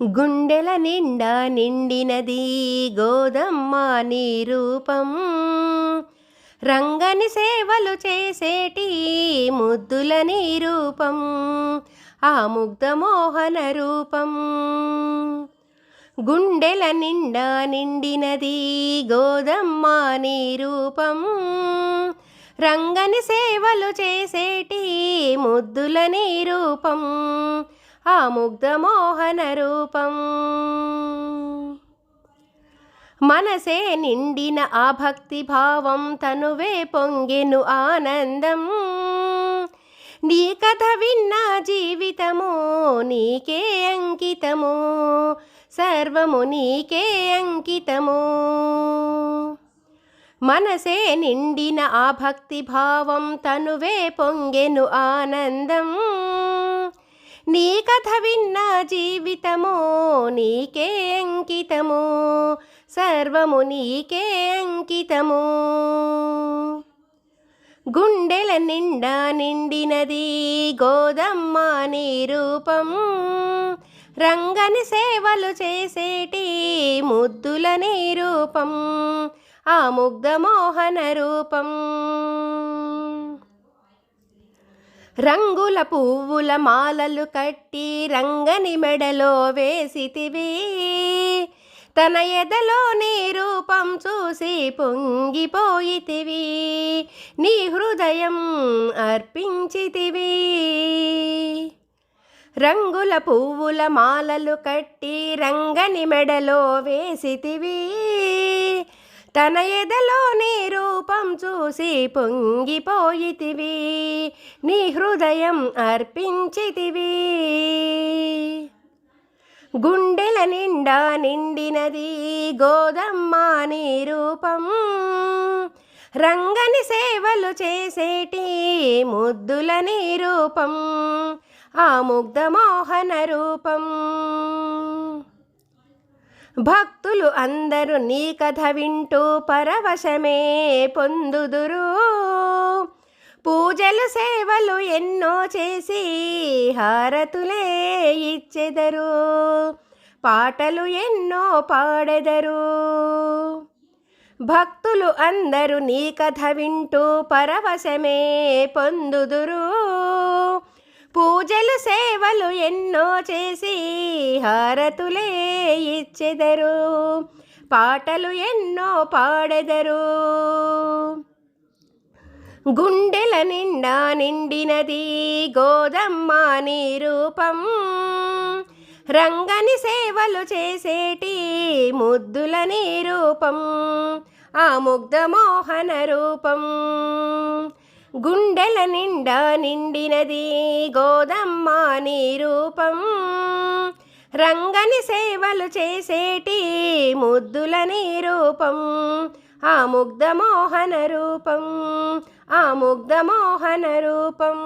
గుండెల నిండా నిండినది గోదమ్మ నీ రూపం రంగని సేవలు చేసేటి ముద్దుల నీ రూపం ఆ ముగ్ధమోహన రూపం. గుండెల నిండా నిండినది గోదమ్మ నీ రూపం రంగని సేవలు చేసేటి ముద్దుల నీ రూపం ఆ ముగ్ధమోహన రూపం మనసే నిండిన ఆ భక్తి భావం తనువే పొంగెను ఆనందం. నీ కథ విన్న జీవితము నీకే అంకితము సర్వము నీకే అంకితము. మనసే నిండిన ఆ భక్తి భావం తనువే పొంగెను ఆనందం. నీ కథ విన్న జీవితము నీకే అంకితము సర్వము నీకే అంకితము. గుండెల నిండా నిండినది గోదమ్మ నీ రూపం. రంగని సేవలు చేసేటి ముద్దుల నీ రూపం. ఆ ముగ్ధ మోహన రూపం. రంగుల పువ్వుల మాలలు కట్టి రంగని మెడలో వేసితివి. తన ఎదలో నీ రూపం చూసి పొంగిపోయితివి. నీ హృదయం అర్పించితివి. రంగుల పువ్వుల మాలలు కట్టి రంగని మెడలో వేసితివి. తన ఎదలో నీరు రూపం చూసి పొంగిపోయితివి. నీ హృదయం అర్పించితివి. గుండెల నిండా నిండినది గోదమ్మ నీ రూపం రంగని సేవలు చేసేటి ముద్దుల నీ రూపం ఆ ముగ్ధ మోహన రూపం. భక్తులు అందరూ నీ కథ వింటూ పరవశమే పొందుదురు. పూజలు సేవలు ఎన్నో చేసి హారతులే ఇచ్చెదరు. పాటలు ఎన్నో పాడెదరు. భక్తులు అందరూ నీ కథ వింటూ పరవశమే పొందుదురు. పూజలు సేవలు ఎన్నో చేసి హారతులే ఇచ్చెదరు. పాటలు ఎన్నో పాడెదరు. గుండెల నిండా నిండినది గోదమ్మ నీ రూపం రంగని సేవలు చేసేటి ముద్దుల నీ రూపం ఆ ముగ్ధ మోహన రూపం. గుండెల నిండా నిండినది గోదమ్మ నీ రూపం రంగని సేవలు చేసేటి ముద్దుల నీ రూపం ఆ ముగ్ధమోహన రూపం ఆ ముగ్ధమోహన రూపం.